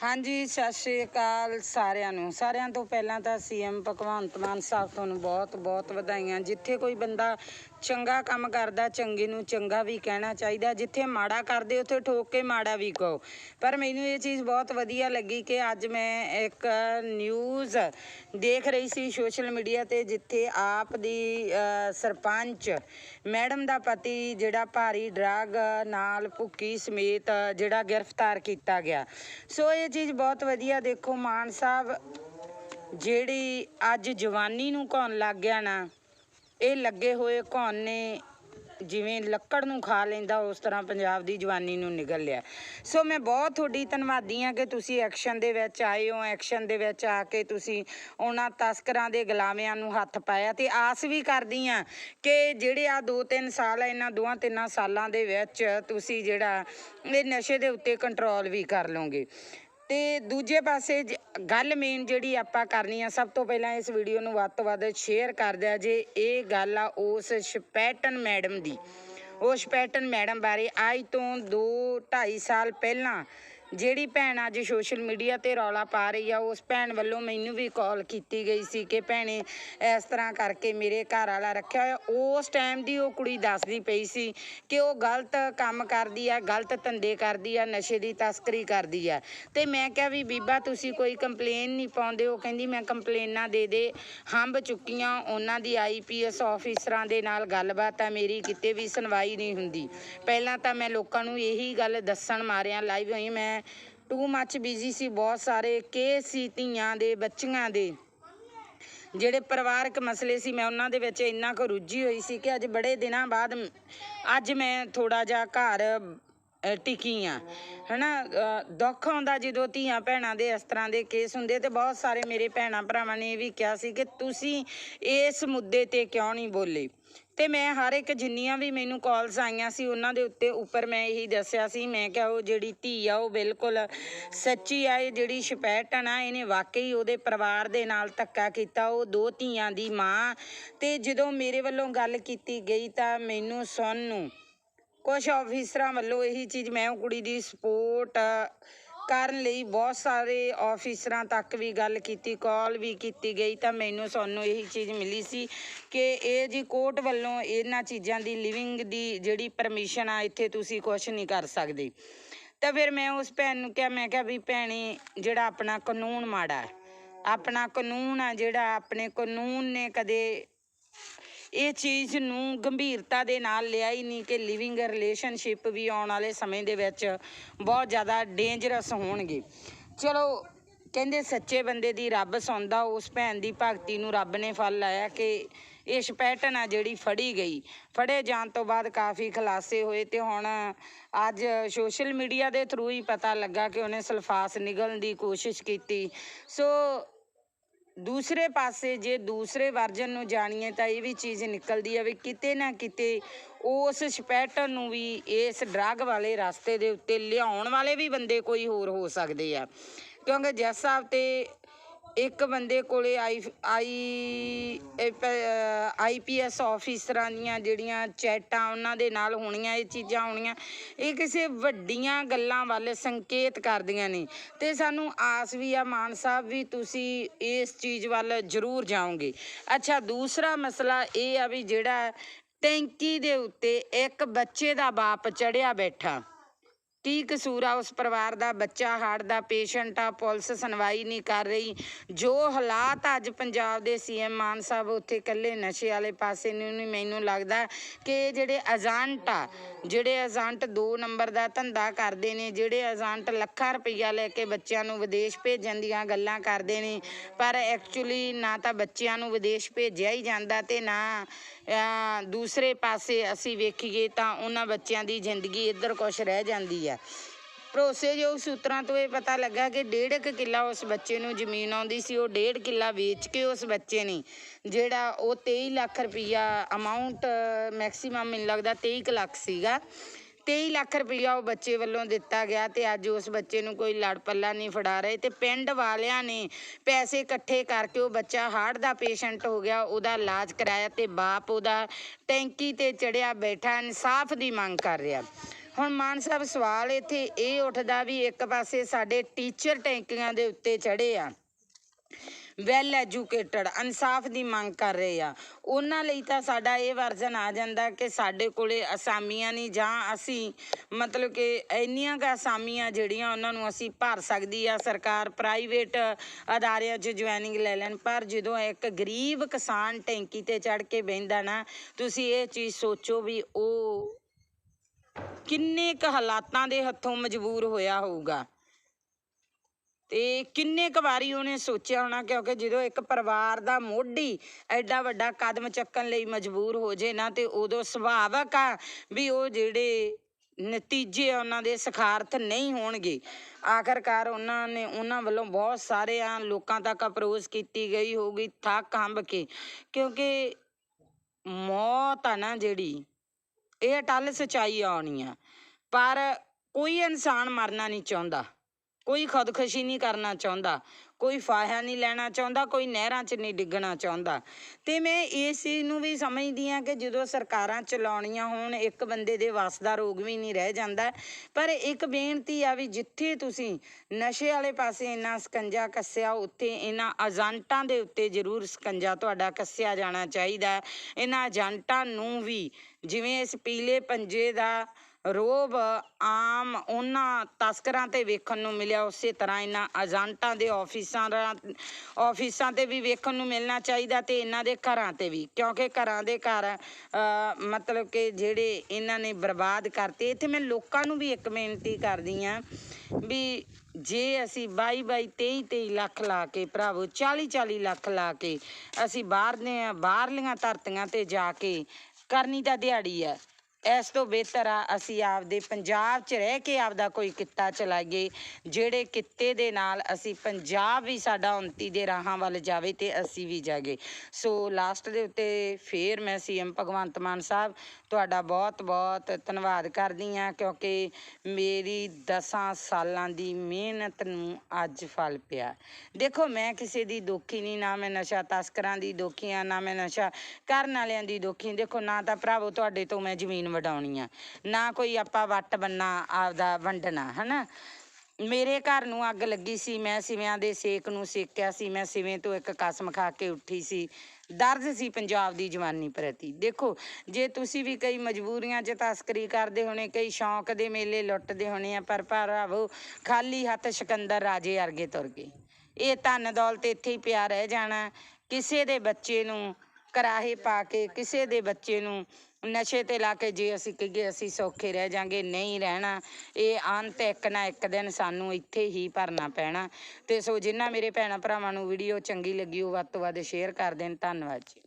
ਹਾਂਜੀ, ਸਤਿ ਸ਼੍ਰੀ ਅਕਾਲ ਸਾਰਿਆਂ ਨੂੰ। ਸਾਰਿਆਂ ਤੋਂ ਪਹਿਲਾਂ ਤਾਂ ਸੀਐਮ ਭਗਵੰਤ ਮਾਨ ਸਾਹਿਬ ਤੁਹਾਨੂੰ ਬਹੁਤ ਬਹੁਤ ਵਧਾਈਆਂ। ਜਿੱਥੇ ਕੋਈ ਬੰਦਾ ਚੰਗਾ ਕੰਮ ਕਰਦਾ, ਚੰਗੇ ਨੂੰ ਚੰਗਾ ਵੀ ਕਹਿਣਾ ਚਾਹੀਦਾ। ਜਿੱਥੇ ਮਾੜਾ ਕਰਦੇ, ਉੱਥੇ ਠੋਕ ਕੇ ਮਾੜਾ ਵੀ ਕਹੋ। ਪਰ ਮੈਨੂੰ ਇਹ ਚੀਜ਼ ਬਹੁਤ ਵਧੀਆ ਲੱਗੀ ਕਿ ਅੱਜ ਮੈਂ ਇੱਕ ਨਿਊਜ਼ ਦੇਖ ਰਹੀ ਸੀ ਸੋਸ਼ਲ ਮੀਡੀਆ ਤੇ, ਜਿੱਥੇ ਆਪ ਦੀ ਸਰਪੰਚ, ਮੈਡਮ ਦਾ ਪਤੀ ਜਿਹੜਾ ਭਾਰੀ ਡਰੱਗ ਨਾਲ ਭੁੱਕੀ ਸਮੇਤ ਜਿਹੜਾ ਗ੍ਰਿਫਤਾਰ ਕੀਤਾ ਗਿਆ। ਸੋ ਇਹ ਚੀਜ਼ ਬਹੁਤ ਵਧੀਆ ਦੇਖੋ, ਮਾਨ ਸਾਹਿਬ, ਜਿਹੜੀ ਅੱਜ ਜਵਾਨੀ ਨੂੰ ਕੌਣ ਲੱਗ ਗਿਆ ਨਾ ਇਹ ਲੱਗੇ ਹੋਏ ਕੌਣ ਨੇ ਜਿਵੇਂ ਲੱਕੜ ਨੂੰ ਖਾ ਲੈਂਦਾ, ਉਸ ਤਰ੍ਹਾਂ ਪੰਜਾਬ ਦੀ ਜਵਾਨੀ ਨੂੰ ਨਿਗਲ ਲਿਆ। ਸੋ ਮੈਂ ਬਹੁਤ ਤੁਹਾਡੀ ਧੰਨਵਾਦੀ ਹਾਂ ਕਿ ਤੁਸੀਂ ਐਕਸ਼ਨ ਦੇ ਵਿੱਚ ਆਏ ਹੋ, ਐਕਸ਼ਨ ਦੇ ਵਿੱਚ ਆ ਕੇ ਤੁਸੀਂ ਉਹਨਾਂ ਤਸਕਰਾਂ ਦੇ ਗੁਲਾਮਿਆਂ ਨੂੰ ਹੱਥ ਪਾਇਆ ਤੇ ਆਸ ਵੀ ਕਰਦੀ ਹਾਂ ਕਿ ਜਿਹੜੇ ਆ 2-3 ਸਾਲ ਆ ਇਹਨਾਂ ਦੋਹਾਂ ਤਿੰਨਾਂ ਸਾਲਾਂ ਦੇ ਵਿੱਚ ਤੁਸੀਂ ਜਿਹੜਾ ਇਹ ਨਸ਼ੇ ਦੇ ਉੱਤੇ ਕੰਟਰੋਲ ਵੀ ਕਰ ਲਓਗੇ। ਤੇ ਦੂਜੇ ਪਾਸੇ ਜ- ਗੱਲ ਮੇਨ ਜਿਹੜੀ ਆਪਾਂ ਕਰਨੀ ਆ, ਸਭ ਤੋਂ ਪਹਿਲਾਂ ਇਸ ਵੀਡੀਓ ਨੂੰ ਵੱਧ ਤੋਂ ਵੱਧ ਸ਼ੇਅਰ ਕਰ ਦਿਆ ਜੇ ਇਹ ਗੱਲ ਆ ਉਸ ਸ਼ਪੈਟਨ ਮੈਡਮ ਦੀ। ਉਹ ਸ਼ਪੈਟਨ ਮੈਡਮ ਬਾਰੇ ਅੱਜ ਤੋਂ 2 2.5 ਸਾਲ ਪਹਿਲਾਂ ਜਿਹੜੀ ਭੈਣ ਅੱਜ ਸੋਸ਼ਲ ਮੀਡੀਆ ਤੇ ਰੌਲਾ ਪਾ ਰਹੀ ਆ, ਉਸ ਭੈਣ ਵੱਲੋਂ ਮੈਨੂੰ ਵੀ ਕਾਲ ਕੀਤੀ ਗਈ ਸੀ ਕਿ ਭੈਣੇ ਇਸ ਤਰ੍ਹਾਂ ਕਰਕੇ ਮੇਰੇ ਘਰ ਵਾਲਾ ਰੱਖਿਆ ਹੋਇਆ। ਉਸ ਟਾਈਮ ਦੀ ਉਹ ਕੁੜੀ ਦੱਸਦੀ ਪਈ ਸੀ ਕਿ ਉਹ ਗਲਤ ਕੰਮ ਕਰਦੀ ਆ, ਗਲਤ ਧੰਦੇ ਕਰਦੀ ਆ, ਨਸ਼ੇ ਦੀ ਤਸਕਰੀ ਕਰਦੀ ਆ। ਤੇ ਮੈਂ ਕਿਹਾ ਵੀ ਬੀਬਾ ਤੁਸੀਂ ਕੋਈ ਕੰਪਲੇਨ ਨਹੀਂ ਪਾਉਂਦੇ, ਉਹ ਕਹਿੰਦੀ ਮੈਂ ਕੰਪਲੇਨਾਂ ਦੇ ਦੇ, ਹੰਬ ਚੁੱਕੀਆਂ, ਉਹਨਾਂ ਦੀ ਆਈਪੀਐਸ ਆਫੀਸਰਾਂ ਦੇ ਨਾਲ ਗੱਲਬਾਤ ਆ, ਮੇਰੀ ਕਿਤੇ ਵੀ ਸੁਣਵਾਈ ਨਹੀਂ ਹੁੰਦੀ। ਪਹਿਲਾਂ ਤਾਂ ਮੈਂ ਲੋਕਾਂ ਨੂੰ ਇਹੀ ਗੱਲ ਦੱਸਣ ਮਾਰਿਆ ਲਾਈਵ ਹੋਈ ਮੈਂ ਟੂ ਮੱਚ ਬਿਜ਼ੀ ਸੀ ਬਹੁਤ ਸਾਰੇ ਕੇਸ ਸੀ ਧੀਆਂ ਦੇ, ਬੱਚੀਆਂ ਦੇ। ਜਿਹੜੇ ਪਰਿਵਾਰਕ ਮਸਲੇ ਸੀ, ਮੈਂ ਉਹਨਾਂ ਦੇ ਵਿੱਚ ਇੰਨਾ ਕੁ ਰੁੱਝੀ ਹੋਈ ਸੀ ਕਿ ਅੱਜ ਬੜੇ ਦਿਨਾਂ ਬਾਅਦ, ਅੱਜ ਮੈਂ ਥੋੜਾ ਜਿਹਾ ਘਰ ਅ, ਆ ਹਨਾ ਅ, ਦੁੱਖ ਆਉਂਦਾ ਜਦੋਂ ਧੀਆਂ ਭੈਣਾਂ ਦੇ ਇਸ ਤਰ੍ਹਾਂ ਦੇ ਕੇਸ ਹੁੰਦੇ ਤੇ ਬਹੁਤ ਸਾਰੇ ਮੇਰੇ ਭੈਣਾਂ ਭਰਾਵਾਂ ਨੇ ਇਹ ਵੀ ਕਿਹਾ ਸੀ ਕਿ ਤੁਸੀਂ ਇਸ ਮੁੱਦੇ ਤੇ ਕਿਉਂ ਨਹੀਂ ਬੋਲੇ? ਤੇ ਮੈਂ ਹਰ ਇੱਕ ਜਿੰਨੀਆਂ ਵੀ ਮੈਨੂੰ ਕਾਲਸ ਆਈਆਂ ਸੀ ਉਹਨਾਂ ਦੇ ਉੱਤੇ ਉੱਪਰ ਮੈਂ ਇਹੀ ਦੱਸਿਆ ਸੀ ਮੈਂ ਕਿਹਾ ਉਹ ਜਿਹੜੀ ਧੀ ਆ ਉਹ ਬਿਲਕੁਲ ਸੱਚੀ ਆ ਇਹ ਜਿਹੜੀ ਸ਼ਪੈਟਨ ਆ ਇਹਨੇ ਵਾਕਈ ਉਹਦੇ ਪਰਿਵਾਰ ਦੇ ਨਾਲ ਧੱਕਾ ਕੀਤਾ ਉਹ ਦੋ ਧੀਆਂ ਦੀ ਮਾਂ। ਤੇ ਜਦੋਂ ਮੇਰੇ ਵੱਲੋਂ ਗੱਲ ਕੀਤੀ ਗਈ ਤਾਂ ਮੈਨੂੰ ਸੁਣ ਨੂੰ ਕੁਝ ਆਫੀਸਰਾਂ ਵੱਲੋਂ ਇਹੀ ਚੀਜ਼ ਮੈਂ ਉਹ ਕੁੜੀ ਦੀ ਸਪੋਰਟ ਕਰਨ ਲਈ ਬਹੁਤ ਸਾਰੇ ਆਫੀਸਰਾਂ ਤੱਕ ਵੀ ਗੱਲ ਕੀਤੀ ਕਾਲ ਵੀ ਕੀਤੀ ਗਈ ਤਾਂ ਮੈਨੂੰ ਸਾਨੂੰ ਇਹੀ ਚੀਜ਼ ਮਿਲੀ ਸੀ ਕਿ ਇਹ ਜੀ ਕੋਰਟ ਵੱਲੋਂ ਇਹਨਾਂ ਚੀਜ਼ਾਂ ਦੀ ਲਿਵਿੰਗ ਦੀ ਜਿਹੜੀ ਪਰਮਿਸ਼ਨ ਆ, ਇੱਥੇ ਤੁਸੀਂ ਕੁਝ ਨਹੀਂ ਕਰ ਸਕਦੇ। ਤਾਂ ਫਿਰ ਮੈਂ ਉਸ ਭੈਣ ਨੂੰ ਕਿਹਾ, ਮੈਂ ਕਿਹਾ ਵੀ ਭੈਣੀ ਜਿਹੜਾ ਆਪਣਾ ਕਾਨੂੰਨ ਮਾੜਾ ਆਪਣਾ ਕਾਨੂੰਨ ਆ ਜਿਹੜਾ ਆਪਣੇ ਕਾਨੂੰਨ ਨੇ ਕਦੇ ਇਹ ਚੀਜ਼ ਨੂੰ ਗੰਭੀਰਤਾ ਦੇ ਨਾਲ ਲਿਆ ਹੀ ਨਹੀਂ ਕਿ ਲਿਵਿੰਗ ਰਿਲੇਸ਼ਨਸ਼ਿਪ ਵੀ ਆਉਣ ਵਾਲੇ ਸਮੇਂ ਦੇ ਵਿੱਚ ਬਹੁਤ ਜ਼ਿਆਦਾ ਡੇਂਜਰਸ ਹੋਣਗੇ। ਚਲੋ, ਕਹਿੰਦੇ ਸੱਚੇ ਬੰਦੇ ਦੀ ਰੱਬ ਸੁਣਦਾ, ਉਸ ਭੈਣ ਦੀ ਭਗਤੀ ਨੂੰ ਰੱਬ ਨੇ ਫਲ ਲਾਇਆ ਕਿ ਇਹ ਸ਼ਪੈਟਨ ਆ ਜਿਹੜੀ ਫੜੀ ਗਈ। ਫੜੇ ਜਾਣ ਤੋਂ ਬਾਅਦ ਕਾਫੀ ਖੁਲਾਸੇ ਹੋਏ ਤੇ ਹੁਣ ਅੱਜ ਸੋਸ਼ਲ ਮੀਡੀਆ ਦੇ ਥਰੂ ਹੀ ਪਤਾ ਲੱਗਾ ਕਿ ਉਹਨੇ ਸਲਫਾਸ ਨਿਗਲਣ ਦੀ ਕੋਸ਼ਿਸ਼ ਕੀਤੀ। ਸੋ ਦੂਸਰੇ ਪਾਸੇ ਜੇ ਦੂਸਰੇ ਵਰਜਨ ਨੂੰ ਜਾਣੀਏ ਤਾਂ ਇਹ ਵੀ ਚੀਜ਼ ਨਿਕਲਦੀ ਹੈ ਵੀ ਕਿਤੇ ਨਾ ਕਿਤੇ ਉਸ ਸਪੈਟਰ ਨੂੰ ਵੀ ਇਸ ਡਰੱਗ ਵਾਲੇ ਰਸਤੇ ਦੇ ਉੱਤੇ ਲਿਆਉਣ ਵਾਲੇ ਵੀ ਬੰਦੇ ਕੋਈ ਹੋਰ ਹੋ ਸਕਦੇ ਆ। ਕਿਉਂਕਿ ਜਿਸ ਹਿਸਾਬ ਤੇ ਇੱਕ ਬੰਦੇ ਕੋਲੇ ਆਈ ਆਈ ਆਈਪੀਐਸ ਆਫੀਸਰਾਂ ਦੀਆਂ ਜਿਹੜੀਆਂ ਚੈਟਾਂ ਉਹਨਾਂ ਦੇ ਨਾਲ ਹੋਣੀਆਂ, ਇਹ ਚੀਜ਼ਾਂ ਹੋਣੀਆਂ, ਇਹ ਕਿਸੇ ਵੱਡੀਆਂ ਗੱਲਾਂ ਵੱਲ ਸੰਕੇਤ ਕਰਦੀਆਂ ਨੇ। ਤੇ ਸਾਨੂੰ ਆਸ ਵੀ ਆ, ਮਾਨ ਸਾਹਿਬ, ਵੀ ਤੁਸੀਂ ਇਸ ਚੀਜ਼ ਵੱਲ ਜ਼ਰੂਰ ਜਾਓਗੇ। ਅੱਛਾ, ਦੂਸਰਾ ਮਸਲਾ ਇਹ ਆ ਵੀ ਜਿਹੜਾ ਟੈਂਕੀ ਦੇ ਉੱਤੇ ਇੱਕ ਬੱਚੇ ਦਾ ਬਾਪ ਚੜਿਆ ਬੈਠਾ। ਕੀ ਕਸੂਰ ਆ? ਉਸ ਪਰਿਵਾਰ ਦਾ ਬੱਚਾ, ਹਾਰਟ ਦਾ ਪੇਸ਼ੈਂਟ ਆ, ਪੁਲਿਸ ਸੁਣਵਾਈ ਨਹੀਂ ਕਰ ਰਹੀ। ਜੋ ਹਾਲਾਤ ਅੱਜ ਪੰਜਾਬ ਦੇ ਸੀਐਮ ਮਾਨ ਸਾਹਿਬ ਉੱਥੇ ਇਕੱਲੇ ਨਸ਼ੇ ਵਾਲੇ ਪਾਸੇ ਨੂੰ ਨਹੀਂ ਮੈਨੂੰ ਲੱਗਦਾ ਕਿ ਜਿਹੜੇ ਏਜੰਟ ਆ, ਜਿਹੜੇ ਏਜੰਟ 2 ਨੰਬਰ ਦਾ ਧੰਦਾ ਕਰਦੇ ਨੇ, ਜਿਹੜੇ ਏਜੰਟ ਲੱਖਾਂ ਰੁਪਈਆ ਲੈ ਕੇ ਬੱਚਿਆਂ ਨੂੰ ਵਿਦੇਸ਼ ਭੇਜਣ ਦੀਆਂ ਗੱਲਾਂ ਕਰਦੇ ਨੇ, ਪਰ ਐਕਚੁਅਲੀ ਨਾ ਤਾਂ ਬੱਚਿਆਂ ਨੂੰ ਵਿਦੇਸ਼ ਭੇਜਿਆ ਹੀ ਜਾਂਦਾ ਤੇ ਨਾ ਦੂਸਰੇ ਪਾਸੇ ਅਸੀਂ ਵੇਖੀਏ ਤਾਂ ਉਹਨਾਂ ਬੱਚਿਆਂ ਦੀ ਜ਼ਿੰਦਗੀ ਇੱਧਰ ਕੁਛ ਰਹਿ ਜਾਂਦੀ ਹੈ ਆ ਭਰੋਸੇਯੋਗ ਸੂਤਰਾਂ ਤੋਂ ਇਹ ਪਤਾ ਲੱਗਾ ਕਿ ਡੇਢ ਕੁ ਕਿੱਲਾ ਉਸ ਬੱਚੇ ਨੂੰ ਜ਼ਮੀਨ ਆਉਂਦੀ ਸੀ, ਉਹ ਡੇਢ ਕਿੱਲਾ ਵੇਚ ਕੇ ਉਸ ਬੱਚੇ ਨੇ, ਜਿਹੜਾ ਉਹ 23 ਲੱਖ ਰੁਪਈਆ ਅਮਾਉਂਟ ਮੈਕਸਿਮਮ ਮੈਨੂੰ ਲੱਗਦਾ 23 ਲੱਖ ਸੀਗਾ। 23 ਲੱਖ ਰੁਪਈਆ ਉਹ ਬੱਚੇ ਵੱਲੋਂ ਦਿੱਤਾ ਗਿਆ ਤੇ ਅੱਜ ਉਸ ਬੱਚੇ ਨੂੰ ਕੋਈ ਲੜ ਪੱਲਾ ਨਹੀਂ ਫੜਾ ਰਹੇ ਤੇ ਪਿੰਡ ਵਾਲਿਆਂ ਨੇ ਪੈਸੇ ਇਕੱਠੇ ਕਰਕੇ ਉਹ ਬੱਚਾ ਹਾਰਟ ਦਾ ਪੇਸ਼ੈਂਟ ਹੋ ਗਿਆ, ਉਹਦਾ ਇਲਾਜ ਕਰਾਇਆ ਤੇ ਬਾਪ ਉਹਦਾ ਟੈਂਕੀ ਤੇ ਚੜਿਆ ਬੈਠਾ, ਇਨਸਾਫ ਦੀ ਮੰਗ ਕਰ ਰਿਹਾ। ਹੁਣ ਮਾਨ ਸਾਹਿਬ, ਸਵਾਲ ਇੱਥੇ ਇਹ ਉੱਠਦਾ ਵੀ ਇੱਕ ਪਾਸੇ ਸਾਡੇ ਟੀਚਰ ਟੈਂਕੀਆਂ ਦੇ ਉੱਤੇ ਚੜੇ ਆ। ਵੈਲ ਐਜੂਕੇਟਡ ਇਨਸਾਫ ਦੀ ਮੰਗ ਕਰ ਰਹੇ ਆ। ਉਹਨਾਂ ਲਈ ਤਾਂ ਸਾਡਾ ਇਹ ਵਰਜ਼ਨ ਆ ਜਾਂਦਾ ਕਿ ਸਾਡੇ ਕੋਲੇ ਅਸਾਮੀਆਂ ਨਹੀਂ, ਜਾਂ ਅਸੀਂ ਮਤਲਬ ਕਿ ਇੰਨੀਆਂ ਕੁ ਅਸਾਮੀਆਂ ਜਿਹੜੀਆਂ ਉਹਨਾਂ ਨੂੰ ਅਸੀਂ ਭਰ ਸਕਦੀ ਆ। ਸਰਕਾਰ ਪ੍ਰਾਈਵੇਟ ਅਦਾਰਿਆਂ 'ਚ ਜੁਆਇਨਿੰਗ ਲੈ ਲੈਣ, ਪਰ ਜਦੋਂ ਇੱਕ ਗਰੀਬ ਕਿਸਾਨ ਟੈਂਕੀ ਤੇ ਚੜ ਕੇ ਬਹਿੰਦਾ ਨਾ, ਤੁਸੀਂ ਇਹ ਚੀਜ਼ ਸੋਚੋ ਵੀ ਉਹ ਕਿੰਨੇ ਕੁ ਹਾਲਾਤਾਂ ਦੇ ਹੱਥੋਂ ਮਜਬੂਰ ਹੋਇਆ ਹੋਊਗਾ? ਤੇ ਕਿੰਨੇ ਕੁ ਵਾਰੀ ਉਹਨੇ ਸੋਚਿਆ ਹੋਣਾ, ਕਿਉਂਕਿ ਜਦੋਂ ਇੱਕ ਪਰਿਵਾਰ ਦਾ ਮੋਢੀ ਐਡਾ ਵੱਡਾ ਕਦਮ ਚੱਕਣ ਲਈ ਮਜਬੂਰ ਹੋ ਜੇ ਨਾ, ਤੇ ਉਦੋਂ ਸੁਭਾਵਕ ਆ ਵੀ ਉਹ ਜਿਹੜੇ ਨਤੀਜੇ ਉਹਨਾਂ ਦੇ ਸਖਾਰਥ ਨਹੀਂ ਹੋਣਗੇ। ਆਖਰਕਾਰ ਉਹਨਾਂ ਨੇ, ਉਹਨਾਂ ਵੱਲੋਂ ਬਹੁਤ ਸਾਰੇ ਆ ਲੋਕਾਂ ਤੱਕ ਅਪਰੋਚ ਕੀਤੀ ਗਈ ਹੋਊਗੀ ਥੱਕ ਹੰਬ ਕੇ, ਕਿਉਂਕਿ ਮੌਤ ਆ ਨਾ ਜਿਹੜੀ ਇਹ ਅਟੱਲ ਸੱਚਾਈ ਆਉਣੀ ਆ। ਪਰ ਕੋਈ ਇਨਸਾਨ ਮਰਨਾ ਨਹੀਂ ਚਾਹੁੰਦਾ। ਕੋਈ ਖੁਦਕੁਸ਼ੀ ਨਹੀਂ ਕਰਨਾ ਚਾਹੁੰਦਾ, ਕੋਈ ਫਾਹਾ ਨਹੀਂ ਲੈਣਾ ਚਾਹੁੰਦਾ, ਕੋਈ ਨਹਿਰਾਂ 'ਚ ਨਹੀਂ ਡਿੱਗਣਾ ਚਾਹੁੰਦਾ। ਤੇ ਮੈਂ ਇਸ ਚੀਜ਼ ਨੂੰ ਵੀ ਸਮਝਦੀ ਆ ਕਿ ਜਦੋਂ ਸਰਕਾਰਾਂ ਚਲਾਉਣੀਆਂ ਹੋਣ, ਇੱਕ ਬੰਦੇ ਦੇ ਵੱਸ ਦਾ ਰੋਗ ਵੀ ਨਹੀਂ ਰਹਿ ਜਾਂਦਾ। ਪਰ ਇੱਕ ਬੇਨਤੀ ਆ ਵੀ ਜਿੱਥੇ ਤੁਸੀਂ ਨਸ਼ੇ ਵਾਲੇ ਪਾਸੇ ਇੰਨਾ ਸਕੰਜਾ ਕੱਸਿਆ, ਉੱਥੇ ਇਹਨਾਂ ਏਜੰਟਾਂ ਦੇ ਉੱਤੇ ਜ਼ਰੂਰ ਸਕੰਜਾ ਤੁਹਾਡਾ ਕੱਸਿਆ ਜਾਣਾ ਚਾਹੀਦਾ। ਇਹਨਾਂ ਏਜੰਟਾਂ ਨੂੰ ਵੀ ਜਿਵੇਂ ਇਸ ਪੀਲੇ ਪੰਜੇ ਦਾ ਰੋਬ ਆਮ ਉਹਨਾਂ ਤਸਕਰਾਂ ਤੇ ਵੇਖਣ ਨੂੰ ਮਿਲਿਆ। ਉਸੇ ਤਰ੍ਹਾਂ ਇਹਨਾਂ ਏਜੰਟਾਂ ਦੇ ਆਫਿਸਾਂ ਦਾ, ਆਫਿਸਾਂ ਤੇ ਵੀ ਵੇਖਣ ਨੂੰ ਮਿਲਣਾ ਚਾਹੀਦਾ ਤੇ ਇਹਨਾਂ ਦੇ ਘਰਾਂ ਤੇ ਵੀ। ਕਿਉਂਕਿ ਘਰਾਂ ਦੇ ਘਰ ਮਤਲਬ ਕਿ ਜਿਹੜੇ ਇਹਨਾਂ ਨੇ ਬਰਬਾਦ ਕਰਤੇ। ਇੱਥੇ ਮੈਂ ਲੋਕਾਂ ਨੂੰ ਵੀ ਇੱਕ ਬੇਨਤੀ ਕਰਦੀ ਆ ਵੀ ਜੇ ਅਸੀਂ 22 22 23 23 ਲੱਖ ਲਾ ਕੇ ਭਰਾਵੋ 40 40 ਲੱਖ ਲਾ ਕੇ ਅਸੀਂ ਬਾਹਰ ਦੇ ਬਾਹਰਲੀਆਂ ਧਰਤੀਆਂ ਤੇ ਜਾ ਕੇ ਕਰਨੀ ਤਾਂ ਦਿਹਾੜੀ ਆ। ਇਸ ਤੋਂ ਬਿਹਤਰ ਆ, ਅਸੀਂ ਆਪਦੇ ਪੰਜਾਬ 'ਚ ਰਹਿ ਕੇ ਆਪਦਾ ਕੋਈ ਕਿੱਤਾ ਚਲਾਈਏ, ਜਿਹੜੇ ਕਿੱਤੇ ਦੇ ਨਾਲ ਅਸੀਂ ਪੰਜਾਬ ਵੀ ਸਾਡਾ ਉਨਤੀ ਦੇ ਰਾਹਾਂ ਵੱਲ ਜਾਵੇ ਤੇ ਅਸੀਂ ਵੀ ਜਾਗੇ ਸੋ ਲਾਸਟ ਦੇ ਉੱਤੇ ਫੇਰ ਮੈਂ ਸੀਐਮ ਭਗਵੰਤ ਮਾਨ ਸਾਹਿਬ, ਤੁਹਾਡਾ ਬਹੁਤ ਬਹੁਤ ਧੰਨਵਾਦ ਕਰਦੀ ਆ ਕਿਉਂਕਿ ਮੇਰੀ 10 ਸਾਲਾਂ ਦੀ ਮਿਹਨਤ ਨੂੰ ਅੱਜ ਫਲ ਪਿਆ। ਦੇਖੋ, ਮੈਂ ਕਿਸੇ ਦੀ ਦੋਖੀ ਨਹੀਂ, ਨਾ ਮੈਂ ਨਸ਼ਾ ਤਸਕਰਾਂ ਦੀ ਦੋਖੀ ਆ ਨਾ ਮੈਂ ਨਸ਼ਾ ਕਰਨ ਵਾਲਿਆਂ ਦੀ ਦੋਖੀ ਦੇਖੋ, ਨਾ ਤਾਂ ਭਰਾਵੋ, ਤੁਹਾਡੇ ਤੋਂ ਮੈਂ ਜ਼ਮੀਨ ਵਡਾਉਣੀ ਆ ਨਾ ਕੋਈ ਆਪਾਂ ਵੱਟ ਬੰਨਾ, ਆਪਦਾ ਵੰਡਣਾ, ਹਨਾ? ਮੇਰੇ ਘਰ ਨੂੰ ਅੱਗ ਲੱਗੀ ਸੀ, ਮੈਂ ਸਿਵਿਆਂ ਦੇ ਸੇਕ ਨੂੰ ਸੇਕਿਆ ਸੀ, ਮੈਂ ਸਿਵੇਂ ਤੋਂ ਇੱਕ ਕਸਮ ਖਾ ਕੇ ਉੱਠੀ ਸੀ। ਦਰਦ ਸੀ ਪੰਜਾਬ ਦੀ ਜਵਾਨੀ ਪ੍ਰਤੀ। ਦੇਖੋ, ਜੇ ਤੁਸੀਂ ਵੀ ਕਈ ਮਜਬੂਰੀਆਂ 'ਚ ਤਸਕਰੀ ਕਰਦੇ ਹੋਣੇ, ਕਈ ਸ਼ੌਂਕ ਦੇ ਮੇਲੇ ਲੁੱਟਦੇ ਹੋਣੇ ਆ, ਪਰ ਭਰਾਵੋ, ਖਾਲੀ ਹੱਥ ਸਿਕੰਦਰ ਰਾਜੇ ਵਰਗੇ ਤੁਰ ਗਏ। ਇਹ ਧਨ ਦੌਲਤ ਇੱਥੇ ਹੀ ਪਿਆ ਰਹਿ ਜਾਣਾ। ਕਿਸੇ ਦੇ ਬੱਚੇ ਨੂੰ ਕਰਾਹੇ ਪਾ ਕੇ ਕਿਸੇ ਦੇ ਬੱਚੇ ਨੂੰ ਨਸ਼ੇ ਤੇ ਲਾ ਕੇ ਜੇ ਅਸੀਂ ਕਹੀਏ ਅਸੀਂ ਸੌਖੇ ਰਹਿ ਜਾਾਂਗੇ, ਨਹੀਂ ਰਹਿਣਾ। ਇਹ ਅੰਤ ਇੱਕ ਨਾ ਇੱਕ ਦਿਨ ਸਾਨੂੰ ਇੱਥੇ ਹੀ ਭਰਨਾ ਪੈਣਾ। ਤੇ ਸੋ ਜਿਨ੍ਹਾਂ ਮੇਰੇ ਭੈਣਾਂ ਭਰਾਵਾਂ ਨੂੰ ਵੀਡੀਓ ਚੰਗੀ ਲੱਗੀ, ਉਹ ਵੱਧ ਤੋਂ ਵੱਧ ਸ਼ੇਅਰ ਕਰ ਦੇਣ। ਧੰਨਵਾਦ ਜੀ।